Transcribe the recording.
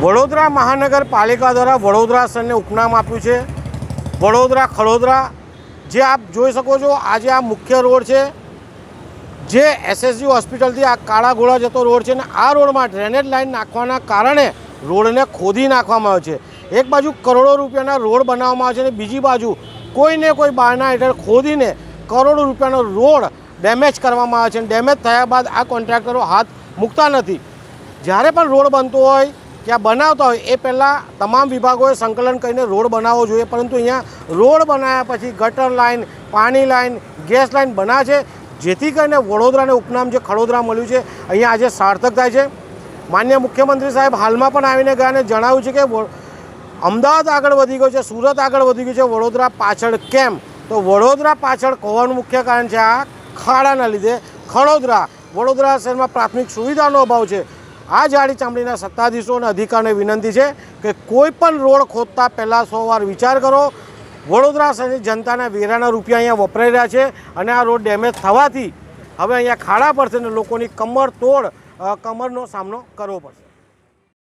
વડોદરા મહાનગરપાલિકા દ્વારા વડોદરા શહેરને ઉપનામ આપ્યું છે. વડોદરા, ખડોદરા, જે આપ જોઈ શકો છો, આજે આ મુખ્ય રોડ છે. જે એસએસજી હોસ્પિટલથી આ કાળા ઘોડા જતો રોડ છે ને, આ રોડમાં ડ્રેનેજ લાઇન નાખવાના કારણે રોડને ખોદી નાખવામાં આવે છે. એક બાજુ કરોડો રૂપિયાના રોડ બનાવવામાં આવે છે અને બીજી બાજુ કોઈને કોઈ બહારના હેઠળ ખોદીને કરોડો રૂપિયાનો રોડ ડેમેજ કરવામાં આવે છે. અને ડેમેજ થયા બાદ આ કોન્ટ્રાક્ટરો હાથ મૂકતા નથી. જ્યારે પણ રોડ બનતો હોય ત્યાં બનાવતા હોય, એ પહેલાં તમામ વિભાગોએ સંકલન કરીને રોડ બનાવવો જોઈએ. પરંતુ અહીંયા રોડ બનાવ્યા પછી ગટર લાઇન પાણી લાઇન ગેસ લાઇન બનાવે છે. જેથી કરીને વડોદરાને ઉપનામ જે ખડોદરા મળ્યું છે, અહીંયા આજે સાર્થક થાય છે. માન્ય મુખ્યમંત્રી સાહેબ હાલમાં પણ આવીને ગયા અને જણાવ્યું છે કે અમદાવાદ આગળ વધી ગયું છે, સુરત આગળ વધી ગયું છે, વડોદરા પાછળ કેમ? તો વડોદરા પાછળ હોવાનું મુખ્ય કારણ છે આ ખાડાના લીધે. ખડોદરા, વડોદરા શહેરમાં પ્રાથમિક સુવિધાનો અભાવ છે. આ જાડી ચામડીના સત્તાધીશો અને અધિકારીને વિનંતી છે કે કોઈ પણ રોડ ખોદતા પહેલાં સો વાર વિચાર કરો. વડોદરા શહેરની જનતાના વેરાના રૂપિયા અહીંયા વપરાઈ રહ્યા છે અને આ રોડ ડેમેજ થવાથી હવે અહીંયા ખાડા પડશે અને લોકોની કમર તોડ કમરનો સામનો કરવો પડશે.